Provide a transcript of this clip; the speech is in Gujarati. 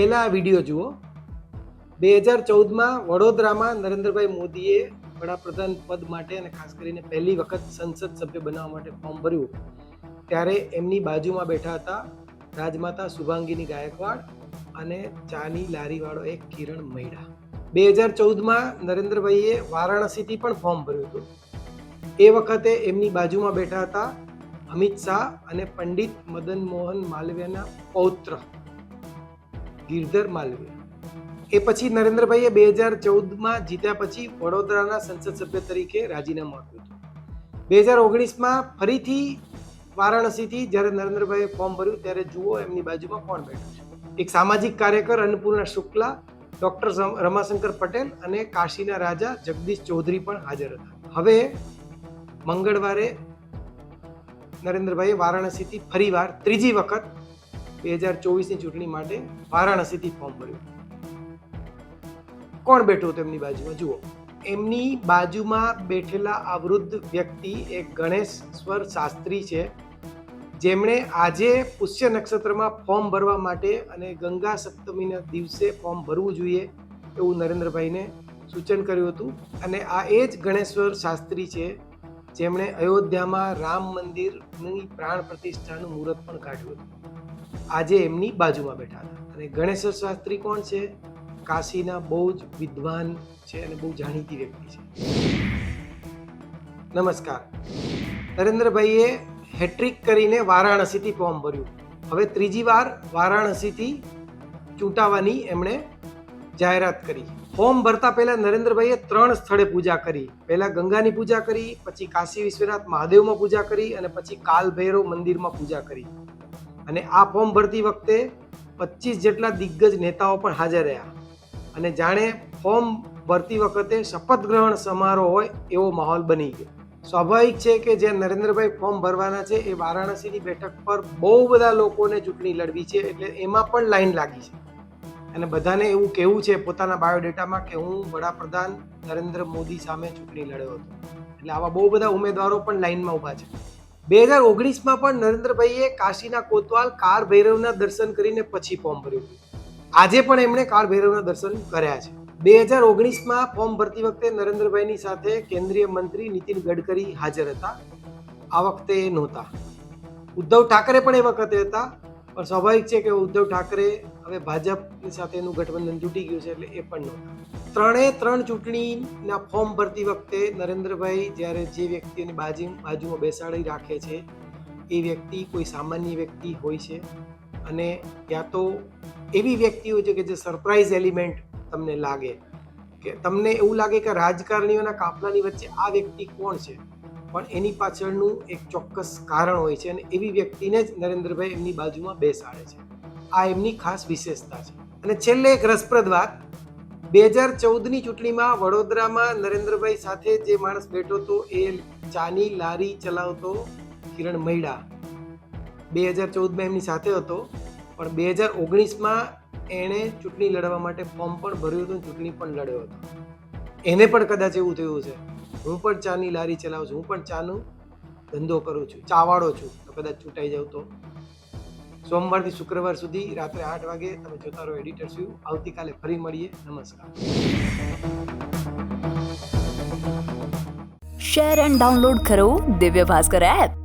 પહેલા આ વીડિયો જુઓ. બે હજાર ચૌદમાં વડોદરામાં નરેન્દ્રભાઈ મોદીએ વડાપ્રધાન પદ માટે અને ખાસ કરીને પહેલી વખત સંસદ સભ્ય બનાવવા માટે ફોર્મ ભર્યું. ત્યારે એમની બાજુમાં બેઠા હતા રાજમાતા શુભાંગીની ગાયકવાડ અને ચાની લારીવાળો એક કિરણ મૈડા. બે હજાર ચૌદમાં નરેન્દ્રભાઈએ વારાણસીથી પણ ફોર્મ ભર્યું હતું. એ વખતે એમની બાજુમાં બેઠા હતા અમિત શાહ અને પંડિત મદન મોહન માલવીયાના પૌત્ર. ગિરધર માલવી એ પછી નરેન્દ્રભાઈએ બે હજાર ચૌદમાં જીત્યા પછી વડોદરાના સંસદ સભ્ય તરીકે રાજીનામું આપ્યું હતું. બે હજાર ઓગણીસમાં ફરીથી વારાણસીથી જ્યારે નરેન્દ્રભાઈએ ફોર્મ ભર્યું ત્યારે જુઓ એમની બાજુમાં કોણ બેઠું છે. એક સામાજિક કાર્યકર અન્નપૂર્ણા શુક્લા, ડૉક્ટર રમાશંકર પટેલ અને કાશીના રાજા જગદીશ ચૌધરી પણ હાજર હતા. હવે મંગળવારે નરેન્દ્રભાઈએ વારાણસીથી ફરીવાર ત્રીજી વખત બે હજાર ચોવીસની ચૂંટણી માટે વારાણસીથી ફોર્મ ભર્યું. કોણ બેઠું હતું એમની બાજુમાં? જુઓ. એમની બાજુમાં બેઠેલા આવૃદ્ધ વ્યક્તિ એક ગણેશ્વર શાસ્ત્રી છે. જેમણે આજે પુષ્ય નક્ષત્રમાં ફોર્મ ભરવા માટે અને ગંગા સપ્તમીના દિવસે ફોર્મ ભરવું જોઈએ એવું નરેન્દ્રભાઈને સૂચન કર્યું હતું. અને આ એ જ ગણેશ્વર શાસ્ત્રી છે, જેમણે અયોધ્યામાં રામ મંદિરની પ્રાણ પ્રતિષ્ઠાનું મુહૂર્ત પણ કાઢ્યું હતું. આજે એમની બાજુમાં બેઠા હતા. અને ગણેશ્વર શાસ્ત્રી કોણ છે? કાશીના બહુ જ વિદ્વાન છે અને બહુ જાણીતી વ્યક્તિ છે. નમસ્કાર. નરેન્દ્રભાઈએ હેટ્રિક કરીને વારાણસીથી ફોર્મ ભર્યું. હવે ત્રીજી વાર વારાણસીથી ચૂંટાવાની એમણે જાહેરાત કરી. ફોર્મ ભરતા પહેલા નરેન્દ્રભાઈએ ત્રણ સ્થળે પૂજા કરી. પહેલા ગંગાની પૂજા કરી, પછી કાશી વિશ્વનાથ મહાદેવમાં પૂજા કરી અને પછી કાલ ભૈરવ મંદિરમાં પૂજા કરી. અને આ ફોર્મ ભરતી વખતે પચીસ જેટલા દિગ્ગજ નેતાઓ પણ હાજર રહ્યા. અને જાણે ફોર્મ ભરતી વખતે શપથ ગ્રહણ સમારોહ હોય એવો માહોલ બની ગયો. સ્વાભાવિક છે કે જે નરેન્દ્રભાઈ ફોર્મ ભરવાના છે એ વારાણસીની બેઠક પર બહુ બધા લોકોને ચૂંટણી લડવી છે એટલે એમાં પણ લાઈન લાગી છે. અને બધાને એવું કહેવું છે પોતાના બાયોડેટામાં કે હું વડાપ્રધાન નરેન્દ્ર મોદી સામે ચૂંટણી લડ્યો હતો. એટલે આવા બહુ બધા ઉમેદવારો પણ લાઈનમાં ઊભા છે. બે હજાર ઓગણીસમાં પણ નરેન્દ્રભાઈએ કાશીના કોતવાલ કાર ભૈરવના દર્શન કરીને પછી ફોર્મ ભર્યું આજે પણ એમણે કાર ભૈરવના દર્શન કર્યા છે. બે હજાર ઓગણીસમાં ફોર્મ ભરતી વખતે નરેન્દ્રભાઈની સાથે કેન્દ્રીય મંત્રી નીતિન ગડકરી હાજર હતા. આ વખતે નહોતા. ઉદ્ધવ ઠાકરે પણ એ વખતે હતા. પણ સ્વાભાવિક છે કે ઉદ્ધવ ઠાકરે હવે ભાજપની સાથેનું ગઠબંધન તૂટી ગયું છે એટલે એ પણ નહોતા ત્રણે ત્રણ ચૂંટણીના ફોર્મ ભરતી વખતે નરેન્દ્રભાઈ જ્યારે જે વ્યક્તિઓની બાજુ બાજુમાં બેસાડી રાખે છે, એ વ્યક્તિ કોઈ સામાન્ય વ્યક્તિ હોય છે. અને ત્યાં તો એવી વ્યક્તિ હોય છે કે જે સરપ્રાઇઝ એલિમેન્ટ તમને લાગે. કે તમને એવું લાગે કે રાજકારણીઓના કાફલાની વચ્ચે આ વ્યક્તિ કોણ છે? પણ એની પાછળનું એક ચોક્કસ કારણ હોય છે અને એવી વ્યક્તિને જ નરેન્દ્રભાઈ એમની બાજુમાં બેસાડે છે. આ એમની ખાસ વિશેષતા છે. અને છેલ્લે એક રસપ્રદ વાત બે હજાર ચૌદની ચૂંટણીમાં વડોદરામાં નરેન્દ્રભાઈ સાથે જે માણસ બેઠો હતો એ ચાની લારી ચલાવતો કિરણ મૈડા. બે હજાર ચૌદમાં એમની સાથે હતો, પણ બે હજાર ઓગણીસમાં એણે ચૂંટણી લડવા માટે ફોર્મ પણ ભર્યું હતું ચૂંટણી પણ લડ્યો હતો. એને પણ કદાચ એવું થયું છે હું પણ ચાની લારી ચલાવું છું, હું પણ ચાનું ધંધો કરું છું ચાવાળો છું, તો કદાચ ચૂંટાઈ જાઉં તો. સોમવારથી શુક્રવાર સુધી રાત્રે આઠ વાગે તમે જોતા રહો એડિટર શું આવતીકાલે ફરી મળીએ. નમસ્કાર. શેર એન્ડ ડાઉનલોડ કરો દિવ્ય ભાસ્કર એપ